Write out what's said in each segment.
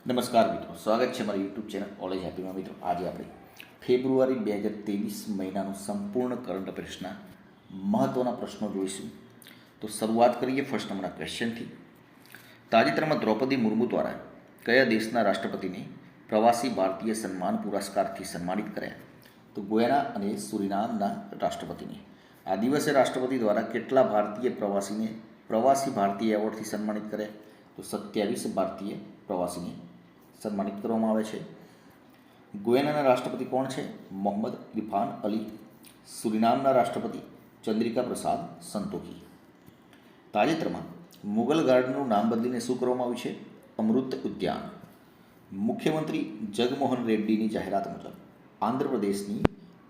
નમસ્કાર મિત્રો, સ્વાગત છે મારી યુટ્યુબ ચેનલ ઓલેજ હેપીમાં મિત્રો, આજે આપણે ફેબ્રુઆરી બે હજાર ત્રેવીસ મહિનાનું સંપૂર્ણ કરંટ અફેર્સના મહત્ત્વના પ્રશ્નો જોઈશું. તો શરૂઆત કરીએ ફર્સ્ટ નંબરના ક્વેશ્ચનથી તાજેતરમાં દ્રૌપદી મુર્મુ દ્વારા કયા દેશના રાષ્ટ્રપતિને પ્રવાસી ભારતીય સન્માન પુરસ્કારથી સન્માનિત કર્યા? તો ગોયાના અને સુરિનામના રાષ્ટ્રપતિને. આ દિવસે રાષ્ટ્રપતિ દ્વારા કેટલા ભારતીય પ્રવાસીને પ્રવાસી ભારતીય એવોર્ડથી સન્માનિત કર્યા? તો સત્યાવીસ ભારતીય પ્રવાસીને સન્માનિત કરવામાં આવે છે. ગોયાનાના રાષ્ટ્રપતિ કોણ છે? મોહમ્મદ ઇરફાન અલી. સુરિનામના રાષ્ટ્રપતિ ચંદ્રિકા પ્રસાદ સંતોખી. તાજેતરમાં મુગલ ગાર્ડનનું નામ બદલીને શું કરવામાં આવ્યું છે? અમૃત ઉદ્યાન. મુખ્યમંત્રી જગમોહન રેડ્ડીની જાહેરાત મુજબ આંધ્રપ્રદેશની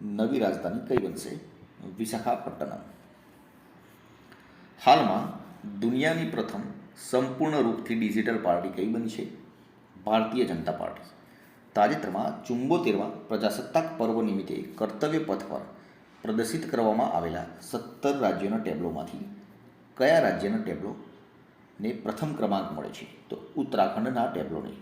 નવી રાજધાની કઈ બનશે? વિશાખાપટ્ટનમ. હાલમાં દુનિયાની પ્રથમ સંપૂર્ણ રૂપથી ડિજિટલ પાર્ટી કઈ બની છે? ભારતીય જનતા પાર્ટી. તાજેતરમાં ચુંબોતેરમાં પ્રજાસત્તાક પર્વ નિમિત્તે કર્તવ્ય પથ પર પ્રદર્શિત કરવામાં આવેલા સત્તર રાજ્યોના ટેબ્લોમાંથી કયા રાજ્યના ટેબ્લોને પ્રથમ ક્રમાંક મળે છે? તો ઉત્તરાખંડના ટેબ્લોને.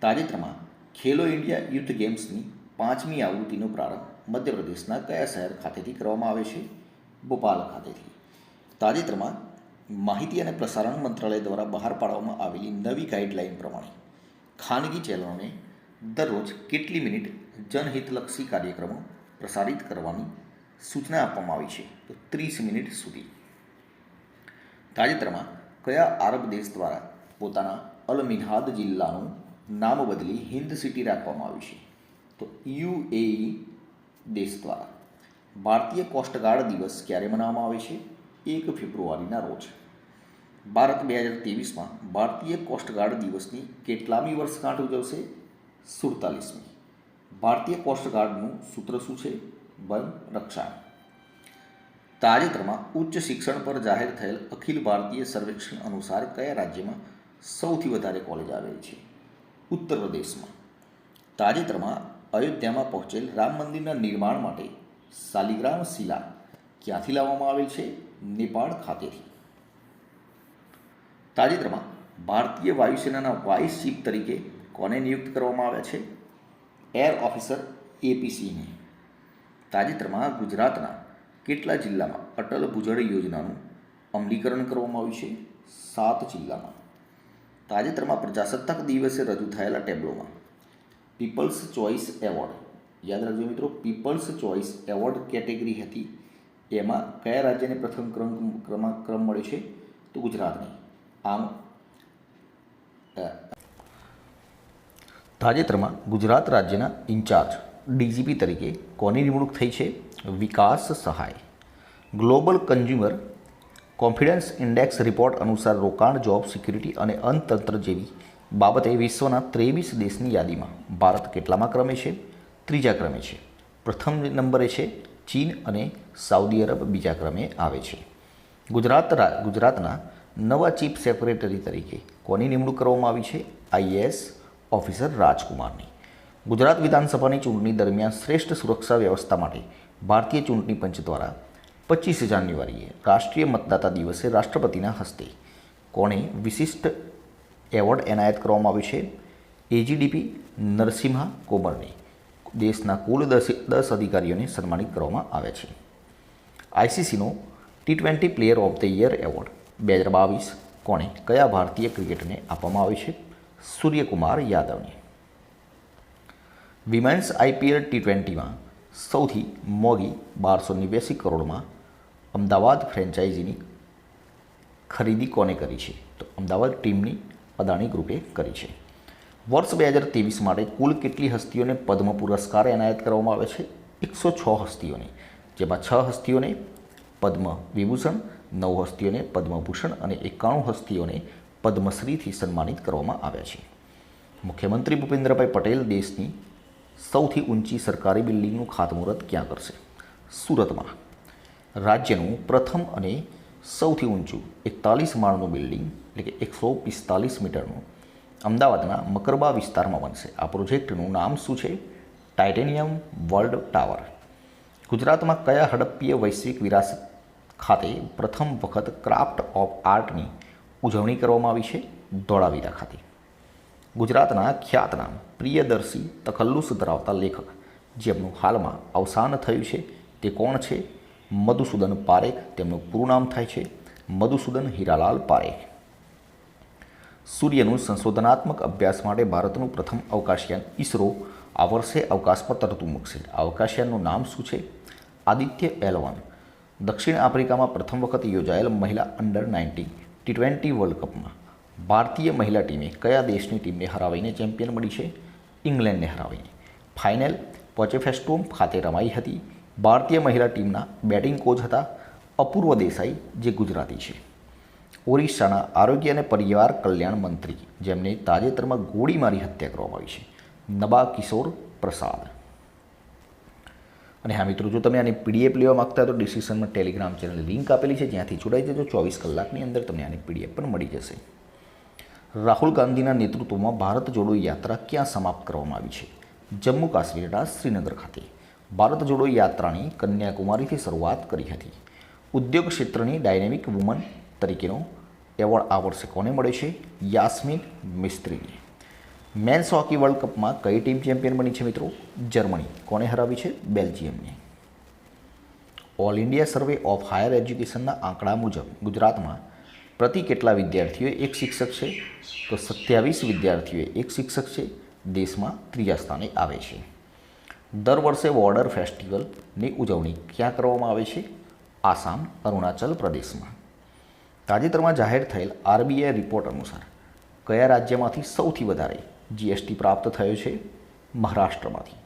તાજેતરમાં ખેલો ઇન્ડિયા યુથ ગેમ્સની પાંચમી આવૃત્તિનો પ્રારંભ મધ્યપ્રદેશના કયા શહેર ખાતેથી કરવામાં આવે છે? ભોપાલ ખાતેથી. તાજેતરમાં માહિતી અને પ્રસારણ મંત્રાલય દ્વારા બહાર પાડવામાં આવેલી નવી ગાઈડલાઇન પ્રમાણે ખાનગી ચેનલોને દરરોજ કેટલી મિનિટ જનહિતલક્ષી કાર્યક્રમો પ્રસારિત કરવાની સૂચના આપવામાં આવી છે? તો ત્રીસ મિનિટ સુધી. તાજેતરમાં કયા આરબ દેશ દ્વારા પોતાના અલ મિન્હાદ જિલ્લાનું નામ બદલી હિન્દ સિટી રાખવામાં આવ્યું છે? તો યુએઈ દેશ દ્વારા ભારતીય કોસ્ટગાર્ડ દિવસ ક્યારે મનાવવામાં આવે છે? એક ફેબ્રુઆરીના રોજ. ભારત બે હજાર ત્રેવીસમાં ભારતીય કોસ્ટગાર્ડ દિવસની કેટલામી વર્ષગાંઠ ઉજવશે? સુડતાલીસમી. ભારતીય કોસ્ટગાર્ડનું સૂત્ર શું છે? વન રક્ષા તાજેતરમાં ઉચ્ચ શિક્ષણ પર જાહેર થયેલ અખિલ ભારતીય સર્વેક્ષણ અનુસાર કયા રાજ્યમાં સૌથી વધારે કોલેજ આવેલી છે? ઉત્તર પ્રદેશમાં. તાજેતરમાં અયોધ્યામાં પહોંચેલ રામ મંદિરના નિર્માણ માટે શાલિગ્રામ શિલા ક્યાંથી લાવવામાં આવેલ છે? નેપાળ ખાતેથી. તાજેતરમાં ભારતીય વાયુસેનાના વાઇસ ચીફ તરીકે કોને નિયુક્ત કરવામાં આવ્યા છે? એર ઓફિસર એપીસીને તાજેતરમાં ગુજરાતના કેટલા જિલ્લામાં અટલ ભૂજળ યોજનાનું અમલીકરણ કરવામાં આવ્યું છે? સાત જિલ્લામાં. તાજેતરમાં પ્રજાસત્તાક દિવસે રજૂ થયેલા ટેબ્લોમાં પીપલ્સ ચોઇસ એવોર્ડ. યાદ રાખજો મિત્રો, પીપલ્સ ચોઇસ એવોર્ડ કેટેગરી હતી. એમાં કયા રાજ્યને પ્રથમ ક્રમ ક્રમાંક ક્રમ મળ્યો છે? તો ગુજરાતને. આમ તાજેતરમાં ગુજરાત રાજ્યના ઇન્ચાર્જ ડીજીપી તરીકે કોની નિમણૂક થઈ છે? Vikas Sahay. Global consumer confidence index report અનુસાર રોકાણ, જોબ સિક્યુરિટી અને અનતંત્ર જેવી બાબતે વિશ્વના ત્રેવીસ દેશની યાદીમાં ભારત કેટલામાં ક્રમે છે? ત્રીજા ક્રમે છે. પ્રથમ નંબરે છે ચીન અને સાઉદી અરબ, બીજા ક્રમે આવે છે. ગુજરાત ગુજરાતના નવા ચીફ સેક્રેટરી તરીકે કોની નિમણૂક કરવામાં આવી છે? IAS officer રાજકુમારની. ગુજરાત વિધાનસભાની ચૂંટણી દરમિયાન શ્રેષ્ઠ સુરક્ષા વ્યવસ્થા માટે ભારતીય ચૂંટણી પંચ દ્વારા પચીસ જાન્યુઆરીએ રાષ્ટ્રીય મતદાતા દિવસે રાષ્ટ્રપતિના હસ્તે કોણે વિશિષ્ટ એવોર્ડ એનાયત કરવામાં આવ્યો છે? એજીડીપી નરસિમ્હા કોમરને દેશના કુલ દસ દસ અધિકારીઓને સન્માનિત કરવામાં આવ્યા છે. આઈસીસીનો T twenty player of the year award બે હજાર બાવીસ કોણે કયા ભારતીય ક્રિકેટરને આપવામાં આવ્યો છે? સૂર્યકુમાર યાદવને. વિમેન્સ આઈપીએલ ટી ટ્વેન્ટીમાં સૌથી મોંઘી બારસો નેવ્યાસી કરોડમાં અમદાવાદ ફ્રેન્ચાઇઝીની ખરીદી કોને કરી છે? તો અમદાવાદ ટીમની અદાણી ગ્રુપે કરી છે. વર્ષ બે હજાર ત્રેવીસ માટે કુલ કેટલી હસ્તીઓને પદ્મ પુરસ્કાર એનાયત કરવામાં આવે છે? એકસો છ હસ્તીઓને, જેમાં છ હસ્તીઓને પદ્મ વિભૂષણ નવ હસ્તીઓને પદ્મભૂષણ અને એકાણું હસ્તીઓને પદ્મશ્રીથી સન્માનિત કરવામાં આવ્યા છે. મુખ્યમંત્રી ભૂપેન્દ્રભાઈ પટેલ દેશની સૌથી ઊંચી સરકારી બિલ્ડિંગનું ખાતમુહૂર્ત ક્યાં કરશે? સુરતમાં. રાજ્યનું પ્રથમ અને સૌથી ઊંચું એકતાલીસ માળનું બિલ્ડિંગ, એટલે કે એકસો પિસ્તાલીસ મીટરનું, અમદાવાદના મકરબા વિસ્તારમાં બનશે. આ પ્રોજેક્ટનું નામ શું છે? ટાઇટેનિયમ વર્લ્ડ ટાવર ગુજરાતમાં કયા હડપ્પીય વૈશ્વિક વિરાસત ખાતે પ્રથમ વખત ક્રાફ્ટ ઓફ આર્ટની ઉજવણી કરવામાં આવી છે ધોળાવીરા ખાતે. ગુજરાતના ખ્યાતનામ પ્રિયદર્શી તખલ્લુસ ધરાવતા લેખક, જેમનું હાલમાં અવસાન થયું છે તે કોણ છે? મધુસૂદન પારેખ, તેમનું પૂરું નામ થાય છે મધુસૂદન હીરાલાલ પારેખ. સૂર્યનું સંશોધનાત્મક અભ્યાસ માટે ભારતનું પ્રથમ અવકાશયાન ઇસરો આ વર્ષે અવકાશ પર તરતું મૂકશે. આ અવકાશયાનનું નામ શું છે? આદિત્ય એલ દક્ષિણ આફ્રિકામાં પ્રથમ વખત યોજાયેલ મહિલા under nineteen T twenty world કપમાં ભારતીય મહિલા ટીમે કયા દેશની ટીમને હરાવીને ચેમ્પિયન મળી છે? ઇંગ્લેન્ડને હરાવીને. ફાઇનલ પોચેફેસ્ટોમ ખાતે રમાઈ હતી. ભારતીય મહિલા ટીમના બેટિંગ કોચ હતા અપૂર્વ દેસાઈ, જે ગુજરાતી છે. ઓરિસ્સાના આરોગ્ય અને પરિવાર કલ્યાણ મંત્રી જેમને તાજેતરમાં ગોળી મારી હત્યા કરવામાં આવી છે. નબા કિશોર પ્રસાદ. અને હા મિત્રો, જો તમે આની પીડીએફ લેવા માગતા તો ડિસ્ક્રિપ્શનમાં ટેલિગ્રામ ચેનલ લિંક આપેલી છે, જ્યાંથી જોડાઈ જજો. ચોવીસ કલાકની અંદર તમને આની પીડીએફ પણ મળી જશે. રાહુલ ગાંધીના નેતૃત્વમાં ભારત જોડો યાત્રા ક્યાં સમાપ્ત કરવામાં આવી છે? જમ્મુ કાશ્મીરના શ્રીનગર ખાતે. ભારત જોડો યાત્રાની કન્યાકુમારીથી શરૂઆત કરી હતી. ઉદ્યોગ ક્ષેત્રની ડાયનેમિક વુમન તરીકેનો એવોર્ડ આ વર્ષે કોને મળે છે, યાસ્મીન મિસ્ત્રીને. મેન્સ હોકી વર્લ્ડ કપમાં કઈ ટીમ ચેમ્પિયન બની છે મિત્રો? જર્મની. કોને હરાવી છે? બેલ્જિયમને. All India Survey of Higher એજ્યુકેશનના આંકડા મુજબ ગુજરાતમાં પ્રતિ કેટલા વિદ્યાર્થીઓએ એક શિક્ષક છે? તો સત્યાવીસ વિદ્યાર્થીઓએ એક શિક્ષક છે. દેશમાં ત્રીજા સ્થાને આવે છે. દર વર્ષે વોર્ડર ફેસ્ટિવલની ઉજવણી ક્યાં કરવામાં આવે છે? આસામ, અરુણાચલ પ્રદેશમાં. તાજેતરમાં જાહેર થયેલ આરબીઆઈ રિપોર્ટ અનુસાર કયા રાજ્યમાંથી સૌથી વધારે જીએસટી પ્રાપ્ત થયો છે મહારાષ્ટ્રમાંથી.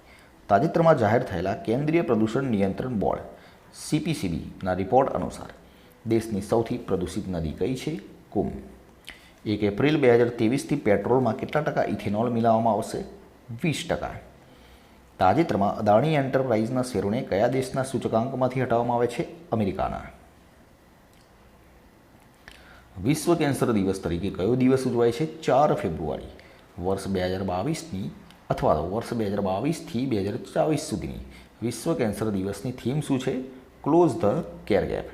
તાજેતરમાં જાહેર થયેલા કેન્દ્રીય પ્રદૂષણ નિયંત્રણ બોર્ડ સીપીસીબીના રિપોર્ટ અનુસાર દેશની સૌથી પ્રદૂષિત નદી કઈ છે? કુમ. એક એપ્રિલ બે હજાર ત્રેવીસથી પેટ્રોલમાં કેટલા ટકા ઇથેનોલ મિલાવવામાં આવશે? વીસ ટકા. તાજેતરમાં અદાણી એન્ટરપ્રાઇઝના શેરોને કયા દેશના સૂચકાંકમાંથી હટાવવામાં આવે છે? અમેરિકાના. વિશ્વ કેન્સર દિવસ તરીકે કયો દિવસ ઉજવાય છે? ચાર ફેબ્રુઆરી. વર્ષ બે હજાર બાવીસની અથવા તો વર્ષ બે હજાર બાવીસથી બે હજાર ચોવીસ સુધીની વિશ્વ કેન્સર દિવસની થીમ શું છે? ક્લોઝ ધ કેર ગેપ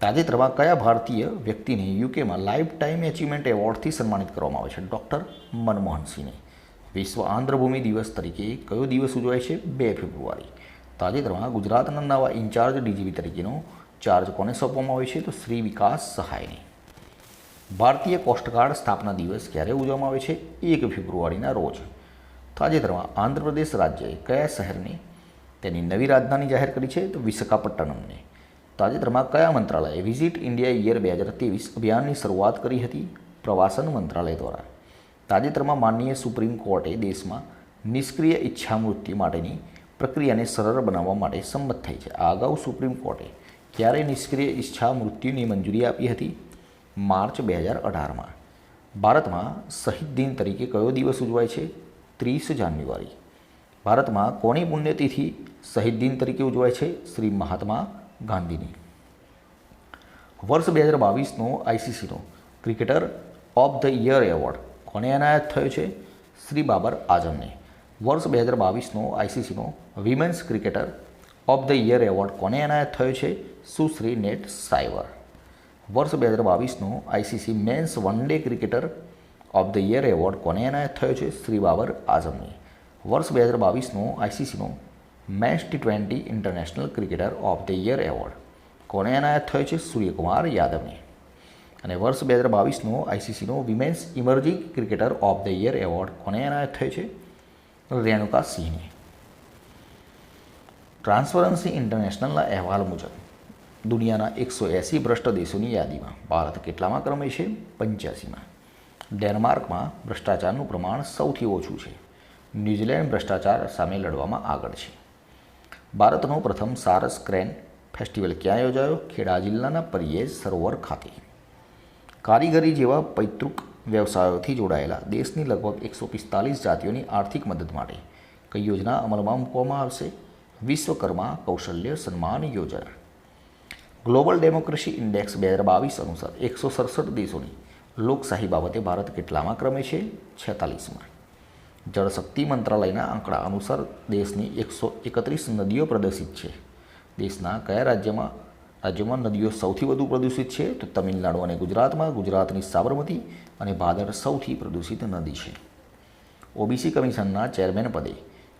તાજેતરમાં કયા ભારતીય વ્યક્તિને યુકેમાં લાઈફ ટાઈમ એચિવમેન્ટ એવોર્ડથી સન્માનિત કરવામાં આવે છે? ડૉક્ટર મનમોહનસિંહને. વિશ્વ આંધ્રભૂમિ દિવસ તરીકે કયો દિવસ ઉજવાય છે? બે ફેબ્રુઆરી. તાજેતરમાં ગુજરાતના નવા ઇન્ચાર્જ ડીજીપી તરીકેનો ચાર્જ કોને સોંપવામાં આવ્યો છે? તો શ્રી વિકાસ સહાયને. ભારતીય કોસ્ટગાર્ડ સ્થાપના દિવસ ક્યારે ઉજવવામાં આવે છે? એક ફેબ્રુઆરીના રોજ. તાજેતરમાં આંધ્રપ્રદેશ રાજ્યએ કયા શહેરને તેની નવી રાજધાની જાહેર કરી છે? તો વિશાખાપટ્ટનમને. તાજેતરમાં કયા મંત્રાલયે વિઝિટ ઇન્ડિયા યર બે હજાર ત્રેવીસ અભિયાનની શરૂઆત કરી હતી? પ્રવાસન મંત્રાલય દ્વારા. તાજેતરમાં માનનીય સુપ્રીમ કોર્ટે દેશમાં નિષ્ક્રિય ઈચ્છા મૃત્યુ માટેની પ્રક્રિયાને સરળ બનાવવા માટે સંમત થઈ છે. આ અગાઉ સુપ્રીમ કોર્ટે ક્યારે નિષ્ક્રિય ઈચ્છા મૃત્યુની મંજૂરી આપી હતી? માર્ચ બે હજાર અઢારમાં. ભારતમાં શહીદ દિન તરીકે કયો દિવસ ઉજવાય છે? ત્રીસ જાન્યુઆરી. ભારતમાં કોની પુણ્યતિથિ શહીદ દિન તરીકે ઉજવાય છે? શ્રી મહાત્મા ગાંધીની. વર્ષ બે હજાર બાવીસનો આઈસીસીનો cricketer of the year award કોને એનાયત થયો છે? શ્રી બાબર આઝમને. વર્ષ બે હજાર બાવીસનો આઈસીસીનો women's cricketer of the year award કોને એનાયત થયો છે? Sushri Nat Sciver. વર્ષ બે હજાર બાવીસનો ICC men's one day cricketer of the year award કોને એનાયત થયો છે? શ્રી બાબર આઝમને. વર્ષ બે હજાર બાવીસનો આઈસીસીનો men's T twenty international cricketer of the year award કોને એનાયત થયો છે? સૂર્યકુમાર યાદવને. અને વર્ષ બે હજાર બાવીસનો આઈસીસીનો women's emerging cricketer of the year award કોને એનાયત થયો છે? રેણુકા સિંહને. ટ્રાન્સપરન્સી ઇન્ટરનેશનલના અહેવાલ મુજબ દુનિયાના એકસો એંસી ભ્રષ્ટ દેશોની યાદીમાં. ભારત કેટલામાં ક્રમે છે? પંચ્યાસીમાં. ડેનમાર્કમાં ભ્રષ્ટાચારનું પ્રમાણ સૌથી ઓછું છે. ન્યૂઝીલેન્ડ ભ્રષ્ટાચાર સામે લડવામાં આગળ છે. ભારતનો પ્રથમ સારસ ક્રેન ફેસ્ટિવલ ક્યાં યોજાયો? ખેડા જિલ્લાના પરિયેજ સરોવર ખાતે. કારીગરી જેવા પૈતૃક વ્યવસાયોથી જોડાયેલા દેશની લગભગ એકસો પિસ્તાલીસ જાતિઓની આર્થિક મદદ માટે કઈ યોજના અમલમાં મૂકવામાં આવશે? વિશ્વકર્મા કૌશલ્ય સન્માન યોજના. ગ્લોબલ ડેમોક્રેસી ઇન્ડેક્સ બે હજાર બાવીસ અનુસાર એકસો સડસઠ દેશોની લોકશાહી બાબતે ભારત કેટલામાં ક્રમે છે? છેતાલીસમાં. જળશક્તિ મંત્રાલયના આંકડા અનુસાર દેશની એકસો એકત્રીસ નદીઓ પ્રદર્શિત છે. દેશના કયા રાજ્યમાં, રાજ્યોમાં નદીઓ સૌથી વધુ પ્રદૂષિત છે? તો તમિલનાડુ અને ગુજરાતમાં ગુજરાતની સાબરમતી અને ભાદર સૌથી પ્રદૂષિત નદી છે. ઓબીસી કમિશનના ચેરમેન પદે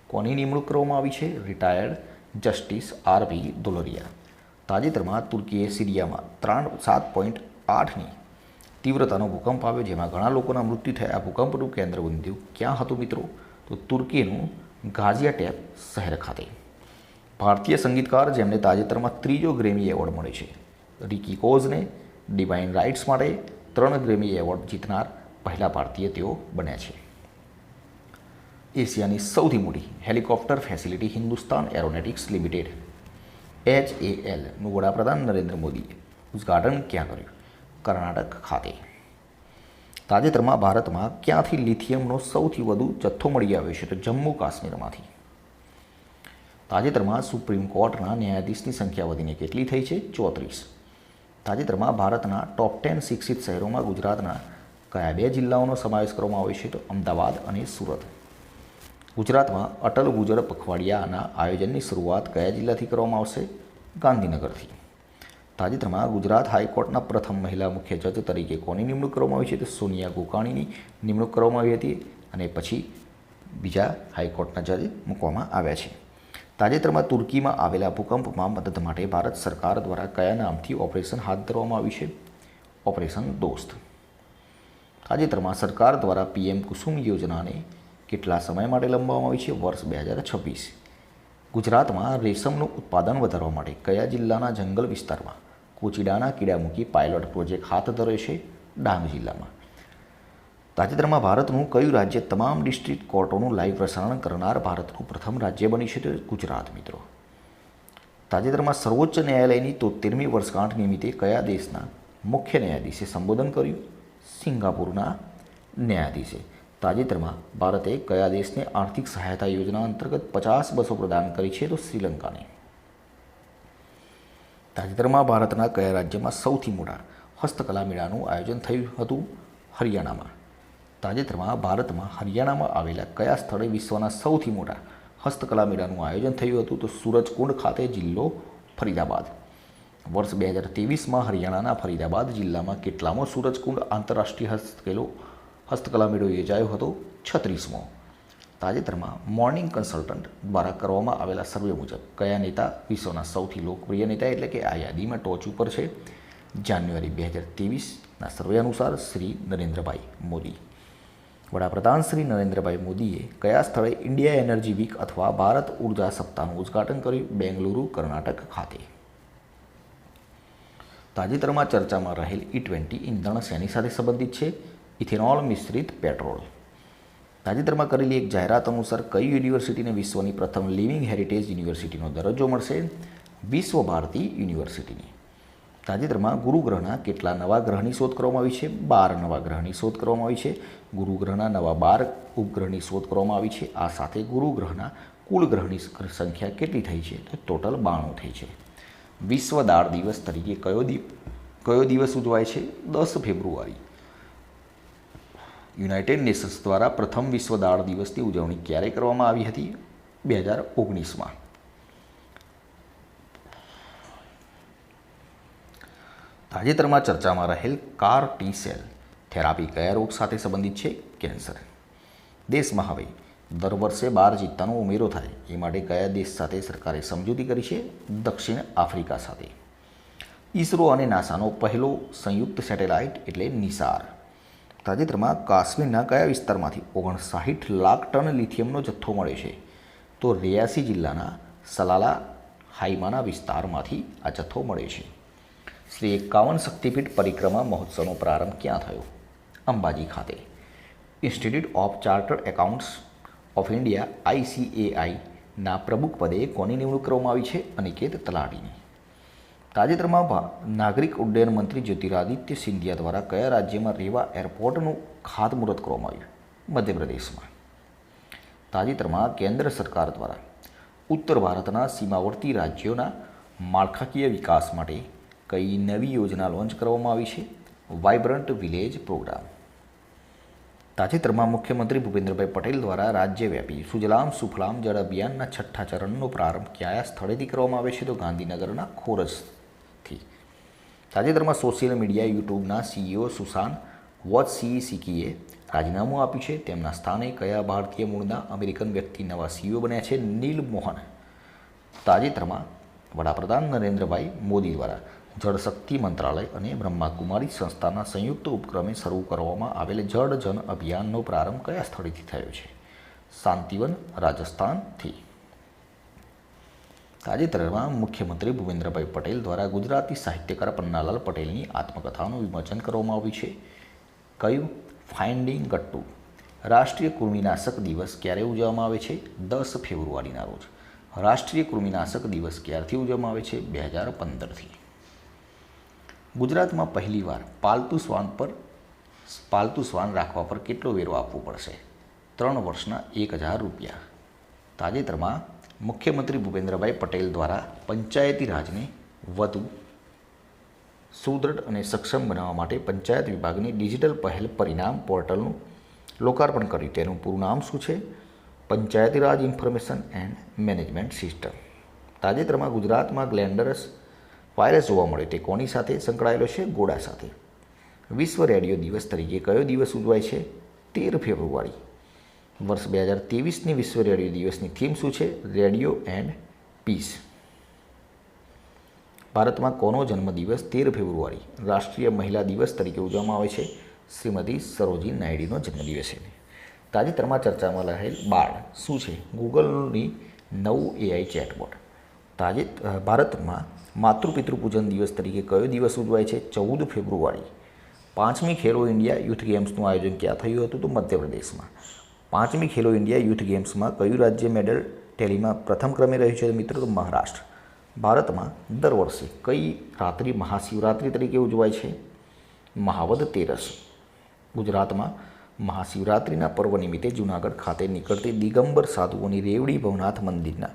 કોની નિમણૂક કરવામાં આવી છે? Retired justice R P Dholaria તાજેતરમાં તુર્કીએ સિરિયામાં ત્રણ સાત પોઈન્ટ આઠની તીવ્રતાનો ભૂકંપ આવ્યો, જેમાં ઘણા લોકોના મૃત્યુ થયા. ભૂકંપનું કેન્દ્ર બિંદુ ક્યાં હતું મિત્રો? તો તુર્કીનું ગાઝિયાટેપ શહેર ખાતે. ભારતીય સંગીતકાર, જેમને તાજેતરમાં ત્રીજો ગ્રેમી એવોર્ડ મળે છે. રિકી કોઝને ડિવાઇન રાઇટ્સ માટે ત્રણ ગ્રેમી એવોર્ડ જીતનાર પહેલા ભારતીય તેઓ બન્યા છે. એશિયાની સૌથી મોટી helicopter facility Hindustan Aeronautics Limited H A એલનું વડાપ્રધાન નરેન્દ્ર મોદીએ ઉદ્ઘાટન ક્યાં કર્યું? કર્ણાટક ખાતે. તાજેતરમાં ભારતમાં ક્યાંથી લિથિયમનો સૌથી વધુ જથ્થો મળી આવ્યો છે તો જમ્મુ કાશ્મીરમાંથી. તાજેતરમાં સુપ્રીમ કોર્ટના ન્યાયાધીશની સંખ્યા વધીને કેટલી થઈ છે? ચોત્રીસ. તાજેતરમાં ભારતના ટોપ ટેન શિક્ષિત શહેરોમાં ગુજરાતના કયા બે જિલ્લાઓનો સમાવેશ કરવામાં આવ્યો છે? તો અમદાવાદ અને સુરત. ગુજરાતમાં અટલ ગુજર પખવાડિયાના આયોજનની શરૂઆત કયા જિલ્લાથી કરવામાં આવશે? ગાંધીનગરથી. તાજેતરમાં ગુજરાત હાઈકોર્ટના પ્રથમ મહિલા મુખ્ય જજ તરીકે કોની નિમણૂક કરવામાં આવી છે? તો સોનિયા ગોકાણીની નિમણૂક કરવામાં આવી હતી અને પછી બીજા હાઈકોર્ટના જજ મૂકવામાં આવ્યા છે. તાજેતરમાં તુર્કીમાં આવેલા ભૂકંપમાં મદદ માટે ભારત સરકાર દ્વારા કયા નામથી ઓપરેશન હાથ ધરવામાં આવ્યું છે? ઓપરેશન દોસ્ત. તાજેતરમાં સરકાર દ્વારા પીએમ કુસુમ યોજનાને કેટલા સમય માટે લંબાવવામાં આવી છે? વર્ષ બે હજાર છવ્વીસ. ગુજરાતમાં રેશમનું ઉત્પાદન વધારવા માટે કયા જિલ્લાના જંગલ વિસ્તારમાં કોચીડાના કીડા મૂકી પાયલોટ પ્રોજેક્ટ હાથ ધરે છે? ડાંગ જિલ્લામાં. તાજેતરમાં ભારતનું કયું રાજ્ય તમામ ડિસ્ટ્રિક્ટ કોર્ટોનું લાઈવ પ્રસારણ કરનાર ભારતનું પ્રથમ રાજ્ય બની છે તે ગુજરાત, મિત્રો? તાજેતરમાં સર્વોચ્ચ ન્યાયાલયની તોતેરમી વર્ષગાંઠ નિમિત્તે કયા દેશના મુખ્ય ન્યાયાધીશે સંબોધન કર્યું? સિંગાપુરના ન્યાયાધીશે. તાજેતરમાં ભારતે કયા દેશને આર્થિક સહાયતા યોજના અંતર્ગત પચાસ બસો પ્રદાન કરી છે તો શ્રીલંકાને. તાજેતરમાં ભારતના કયા રાજ્યમાં સૌથી મોટા હસ્તકલા મેળાનું આયોજન થયું હતું? હરિયાણામાં. તાજેતરમાં ભારતમાં હરિયાણામાં આવેલા કયા સ્થળે વિશ્વના સૌથી મોટા હસ્તકલા મેળાનું આયોજન થયું હતું? તો સૂરજકુંડ ખાતે જિલ્લો ફરીદાબાદ. વર્ષ બે હજાર ત્રેવીસમાં હરિયાણાના ફરીદાબાદ જિલ્લામાં કેટલામો સૂરજકુંડ આંતરરાષ્ટ્રીય હસ્તકેલો હસ્તકલા મેળો યોજાયો હતો છત્રીસમો. તાજેતરમાં મોર્નિંગ કન્સલ્ટન્ટ દ્વારા કરવામાં આવેલા સર્વે મુજબ કયા નેતા વિશ્વના સૌથી લોકપ્રિય નેતા એટલે કે આ યાદીમાં ટોચ ઉપર છે? જાન્યુઆરી બે હજાર ત્રેવીસના સર્વે અનુસાર શ્રી નરેન્દ્રભાઈ મોદી. વડાપ્રધાન શ્રી નરેન્દ્રભાઈ મોદીએ કયા સ્થળે ઇન્ડિયા એનર્જી વીક અથવા ભારત ઊર્જા સપ્તાહનું ઉદ્ઘાટન કર્યું? બેંગલુરુ, કર્ણાટક ખાતે. તાજેતરમાં ચર્ચામાં રહેલ ઈ ટ્વેન્ટી ઇંધણ શેની સાથે સંબંધિત છે. ઇથેનોલ મિશ્રિત પેટ્રોલ. તાજેતરમાં કરેલી એક જાહેરાત અનુસાર કઈ યુનિવર્સિટીને વિશ્વની પ્રથમ લિવિંગ હેરિટેજ યુનિવર્સિટીનો દરજ્જો મળશે? વિશ્વ ભારતી યુનિવર્સિટીની. તાજેતરમાં ગુરુગ્રહના કેટલા નવા ગ્રહની શોધ કરવામાં આવી છે? બાર નવા ગ્રહની શોધ કરવામાં આવી છે. ગુરુગ્રહના નવા બાર ઉપગ્રહની શોધ કરવામાં આવી છે. આ સાથે ગુરુગ્રહના કુલ ગ્રહની સંખ્યા કેટલી થઈ છે? તો ટોટલ બાણું થઈ છે. વિશ્વ દાળ દિવસ તરીકે કયો કયો દિવસ ઉજવાય છે? દસ ફેબ્રુઆરી. યુનાઇટેડ નેશન્સ દ્વારા પ્રથમ વિશ્વ દાળ દિવસની ઉજવણી ક્યારે કરવામાં આવી હતી? બે હજાર ઓગણીસમાં. તાજેતરમાં ચર્ચામાં રહેલ કાર ટી સેલ થેરાપી કયા રોગ સાથે સંબંધિત છે? કેન્સર. દેશમાં હવે દર વર્ષે બાર જીતતાનો ઉમેરો થાય. એ માટે કયા દેશ સાથે સરકારે સમજૂતી કરી છે? દક્ષિણ આફ્રિકા સાથે. ઈસરો અને નાસાનો પહેલો સંયુક્ત સેટેલાઇટ એટલે નિસાર. તાજેતરમાં કાશ્મીરના કયા વિસ્તારમાંથી ઓગણસાઠ લાખ ટન લિથિયમનો જથ્થો મળે છે? તો રિયાસી જિલ્લાના સલાલા હાઈમાના વિસ્તારમાંથી આ જથ્થો મળે છે. શ્રી એકાવન શક્તિપીઠ પરિક્રમા મહોત્સવનો પ્રારંભ ક્યાં થયો? અંબાજી ખાતે. Institute of Chartered Accountants of India આઈસીએઆઈના પ્રમુખ પદે કોની નિમણૂક કરવામાં આવી છે? અનિકેત તલાટીની. તાજેતરમાં નાગરિક ઉડ્ડયન મંત્રી જ્યોતિરાદિત્ય સિંધિયા દ્વારા કયા રાજ્યમાં રેવા એરપોર્ટનું ખાતમુહૂર્ત કરવામાં આવ્યું? મધ્યપ્રદેશમાં. તાજેતરમાં કેન્દ્ર સરકાર દ્વારા ઉત્તર ભારતના સીમાવર્તી રાજ્યોના માળખાકીય વિકાસ માટે કઈ નવી યોજના લોન્ચ કરવામાં આવી છે? Vibrant village programme. તાજેતરમાં મુખ્યમંત્રી ભૂપેન્દ્રભાઈ પટેલ દ્વારા રાજ્યવ્યાપી સુજલામ સુફલામ જળ અભિયાનના છઠ્ઠા ચરણનો પ્રારંભ કયા સ્થળેથી કરવામાં આવે છે? તો ગાંધીનગરના ખોરજથી તાજેતરમાં સોશિયલ મીડિયા યુટ્યુબના સીઈઓ સુશાન વોચ સી સિકીએ રાજીનામું આપ્યું છે. તેમના સ્થાને કયા ભારતીય મૂળના અમેરિકન વ્યક્તિ નવા સીઈઓ બન્યા છે નીલ મોહન. તાજેતરમાં વડાપ્રધાન નરેન્દ્રભાઈ મોદી દ્વારા જળશક્તિ મંત્રાલય અને બ્રહ્માકુમારી સંસ્થાના સંયુક્ત ઉપક્રમે શરૂ કરવામાં આવેલ જળ જન અભિયાનનો પ્રારંભ કયા સ્થળેથી થયો છે? શાંતિવન, રાજસ્થાનથી. તાજેતરમાં મુખ્યમંત્રી ભૂપેન્દ્રભાઈ પટેલ દ્વારા ગુજરાતી સાહિત્યકાર પન્નાલાલ પટેલની આત્મકથાનું વિમોચન કરવામાં આવ્યું છે. કયું? ફાઇન્ડિંગ ગટ્ટુ. રાષ્ટ્રીય કૃમિનાશક દિવસ ક્યારે ઉજવવામાં આવે છે? દસ ફેબ્રુઆરીના રોજ. રાષ્ટ્રીય કૃમિનાશક દિવસ ક્યારથી ઉજવવામાં આવે છે? બે હજાર પંદરથી. ગુજરાતમાં પહેલીવાર પાલતુ શ્વાન પર, પાલતુ શ્વાન રાખવા પર કેટલો વેરો આપવો પડશે? ત્રણ વર્ષના એક હજાર રૂપિયા. તાજેતરમાં મુખ્યમંત્રી ભૂપેન્દ્રભાઈ પટેલ દ્વારા પંચાયતી રાજને વધુ સુદૃઢ અને સક્ષમ બનાવવા માટે પંચાયત વિભાગની ડિજિટલ પહેલ પરિણામ પોર્ટલનું લોકાર્પણ કર્યું. તેનું પૂરું નામ શું છે? Panchayati Raj information and management system. તાજેતરમાં ગુજરાતમાં ગ્લેન્ડરસ વાયરસ જોવા મળ્યો. તે કોની સાથે સંકળાયેલો છે? ગોળા સાથે. વિશ્વ રેડિયો દિવસ તરીકે કયો દિવસ ઉજવાય છે? તેર ફેબ્રુઆરી. વર્ષ બે હજાર ત્રેવીસની વિશ્વ રેડિયો દિવસની થીમ શું છે? Radio and peace. ભારતમાં કોનો જન્મદિવસ તેર ફેબ્રુઆરી? રાષ્ટ્રીય મહિલા દિવસ તરીકે ઉજવવામાં આવે છે. શ્રીમતી સરોજી નાયડીનો જન્મદિવસ છે. તાજેતરમાં ચર્ચામાં રહેલ બાળ શું છે? ગૂગલની નવું એઆઈ ચેટબોટ. તાજે ભારતમાં માતૃપિતૃ પૂજન દિવસ તરીકે કયો દિવસ ઉજવાય છે? ચૌદ ફેબ્રુઆરી. પાંચમી ખેલો ઇન્ડિયા યુથ ગેમ્સનું આયોજન ક્યાં થયું હતું? તો મધ્યપ્રદેશમાં. પાંચમી ખેલો ઇન્ડિયા યુથ ગેમ્સમાં કયું રાજ્ય મેડલ ટેલીમાં પ્રથમ ક્રમે રહ્યું છે મિત્રો? તો મહારાષ્ટ્ર. ભારતમાં દર વર્ષે કઈ રાત્રિ મહાશિવરાત્રિ તરીકે ઉજવાય છે? મહાવદ તેરસ. ગુજરાતમાં મહાશિવરાત્રિના પર્વ નિમિત્તે જૂનાગઢ ખાતે નીકળતી દિગંબર સાધુઓની રેવડી ભવનાથ મંદિરના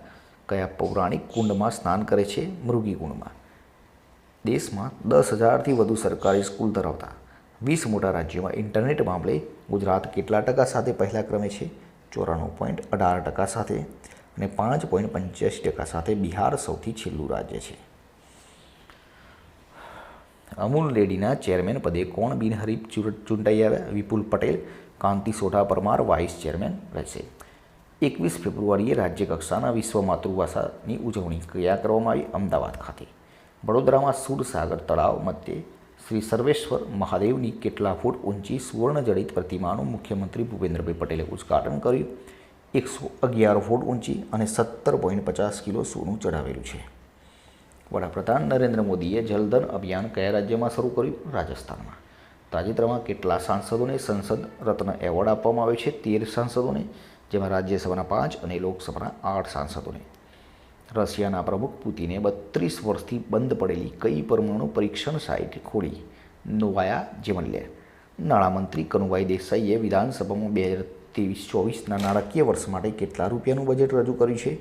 કયા પૌરાણિક કુંડમાં સ્નાન કરે છે મૃગી કુંડમાં? દેશમાં દસ હજારથી વધુ સરકારી સ્કૂલ ધરાવતા વીસ મોટા રાજ્યોમાં ઇન્ટરનેટ મામલે ગુજરાત કેટલા ટકા સાથે પહેલા ક્રમે છે? ચોરાણું પોઈન્ટ અઢાર ટકા સાથે અને પાંચ પોઈન્ટ પંચ્યાસી ટકા સાથે બિહાર સૌથી છેલ્લું રાજ્ય છે. અમૂલ ડેરીના ચેરમેન પદે કોણ બિનહરીફ ચૂંટાઈ આવ્યા? વિપુલ પટેલ, કાંતિ સોઢા પરમાર વાઇસ ચેરમેન રહેશે. એકવીસ ફેબ્રુઆરીએ રાજ્યકક્ષાના વિશ્વ માતૃભાષાની ઉજવણી ક્રિયા કરવામાં આવી? અમદાવાદ ખાતે. વડોદરામાં સુરસાગર તળાવ મધ્યે શ્રી સર્વેશ્વર મહાદેવની કેટલા ફૂટ ઊંચી સુવર્ણજડિત પ્રતિમાનું મુખ્યમંત્રી ભૂપેન્દ્રભાઈ પટેલે ઉદ્ઘાટન કર્યું? એકસો અગિયાર ફૂટ ઊંચી અને સત્તર પોઈન્ટ પચાસ કિલો સોનું ચઢાવેલું છે. વડાપ્રધાન નરેન્દ્ર મોદીએ જલધન અભિયાન કયા રાજ્યમાં શરૂ કર્યું? રાજસ્થાનમાં. તાજેતરમાં કેટલા સાંસદોને સંસદ રત્ન એવોર્ડ આપવામાં આવ્યો છે? તેર સાંસદોને, જેમાં રાજ્યસભાના પાંચ અને લોકસભાના આઠ સાંસદોને. રશિયાના પ્રમુખ પુતિને બત્રીસ વર્ષથી બંધ પડેલી કઈ પરમાણુ પરીક્ષણ સાઇટ ખોલી? નોવાયા જીવનલે નાણામંત્રી કનુભાઈ દેસાઈએ વિધાનસભામાં બે હજાર ત્રેવીસ ચોવીસના નાણાકીય વર્ષ માટે કેટલા રૂપિયાનું બજેટ રજૂ કર્યું છે?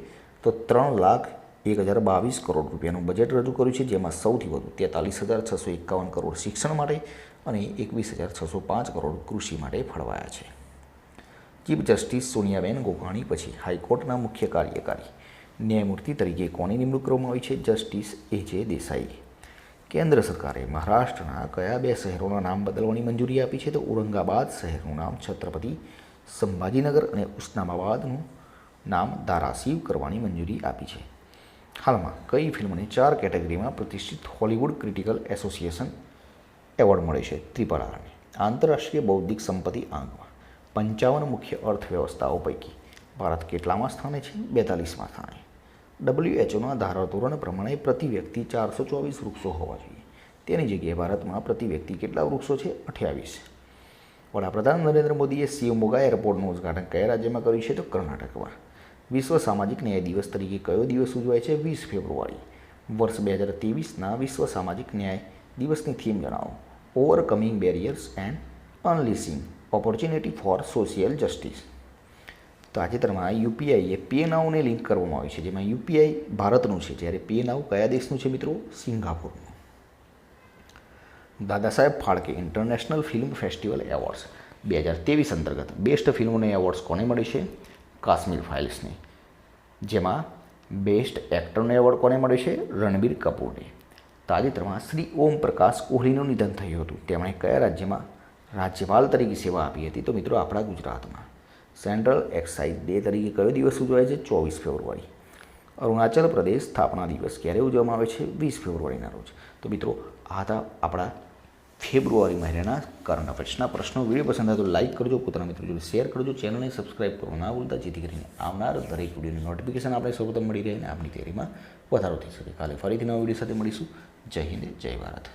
તો ત્રણ લાખ એક હજાર બાવીસ કરોડ રૂપિયાનું બજેટ રજૂ કર્યું છે, જેમાં સૌથી વધુ તેતાલીસ હજાર છસો એકાવન કરોડ શિક્ષણ માટે અને એકવીસ હજાર છસો પાંચ કરોડ કૃષિ માટે ફળવાયા છે. ચીફ જસ્ટિસ સોનિયાબેન ગોકાણી પછી હાઈકોર્ટના મુખ્ય કાર્યકારી. ન્યાયમૂર્તિ તરીકે કોની નિમણૂક કરવામાં આવી છે? જસ્ટિસ એ જે દેસાઈ. કેન્દ્ર સરકારે મહારાષ્ટ્રના કયા બે શહેરોના નામ બદલવાની મંજૂરી આપી છે? તો ઔરંગાબાદ શહેરનું નામ છત્રપતિ સંભાજીનગર અને ઉસ્માનાબાદનું નામ ધારાશીવ કરવાની મંજૂરી આપી છે. હાલમાં કઈ ફિલ્મને ચાર કેટેગરીમાં પ્રતિષ્ઠિત હોલિવૂડ ક્રિટિકલ એસોસિએશન એવોર્ડ મળે છે? ત્રિપરાને આંતરરાષ્ટ્રીય બૌદ્ધિક સંપત્તિ આંકમાં પંચાવન મુખ્ય અર્થવ્યવસ્થાઓ પૈકી ભારત કેટલામાં સ્થાને છે? બેતાલીસમાં સ્થાને. ડબ્લ્યુએચઓના ધારાધોરણ પ્રમાણે પ્રતિ વ્યક્તિ ચારસો ચોવીસ વૃક્ષો હોવા જોઈએ. તેની જગ્યાએ ભારતમાં પ્રતિ વ્યક્તિ કેટલા વૃક્ષો છે? અઠ્યાવીસ. વડાપ્રધાન નરેન્દ્ર મોદીએ શિવમોગા એરપોર્ટનું ઉદ્ઘાટન કયા રાજ્યમાં કર્યું છે? તો કર્ણાટકમાં. વિશ્વ સામાજિક ન્યાય દિવસ તરીકે કયો દિવસ ઉજવાય છે? વીસ ફેબ્રુઆરી. વર્ષ બે હજાર ત્રેવીસના વિશ્વ સામાજિક ન્યાય દિવસની થીમ જણાવો. Overcoming barriers and unleashing opportunity for social justice તાજેતરમાં યુપીઆઈએ પે નાઉને લિંક કરવામાં આવી છે, જેમાં યુપીઆઈ ભારતનું છે. જ્યારે પે કયા દેશનું છે મિત્રો? સિંગાપુરનું. Dada Saheb Phalke international film festival awards. બે હજાર ત્રેવીસ અંતર્ગત બેસ્ટ ફિલ્મોને એવોર્ડ્સ કોને મળે છે? કાશ્મીર ફાઇલ્સને. જેમાં બેસ્ટ એક્ટરનો એવોર્ડ કોને મળ્યો છે? રણબીર કપૂરને. તાજેતરમાં શ્રી ઓમ પ્રકાશ કોહલીનું નિધન થયું હતું. તેમણે કયા રાજ્યમાં રાજ્યપાલ તરીકે સેવા આપી હતી? તો મિત્રો આપણા ગુજરાતમાં. સેન્ટ્રલ એક્સાઇઝ ડે તરીકે કયો દિવસ ઉજવાય છે? ચોવીસ ફેબ્રુઆરી. અરુણાચલ પ્રદેશ સ્થાપના દિવસ ક્યારે ઉજવવામાં આવે છે? વીસ ફેબ્રુઆરીના રોજ. તો મિત્રો, આ હતા આપણા ફેબ્રુઆરી મહિનાના કરંટ અફેર્સના પ્રશ્નો. વીડિયો પસંદ આવે તો લાઇક કરજો, પોતાના મિત્રો જોડે શેર કરજો, ચેનલને સબસ્ક્રાઇબ કરવું ના ભૂલતા, જેથી કરીને આવનાર દરેક વિડીયોની નોટિફિકેશન આપણે સૌપ્રથમ મળી રહે અને આપણી તૈયારીમાં વધારો થઈ શકે. કાલે ફરીથી નવા વીડિયો સાથે મળીશું. જય હિન્દ, જય ભારત.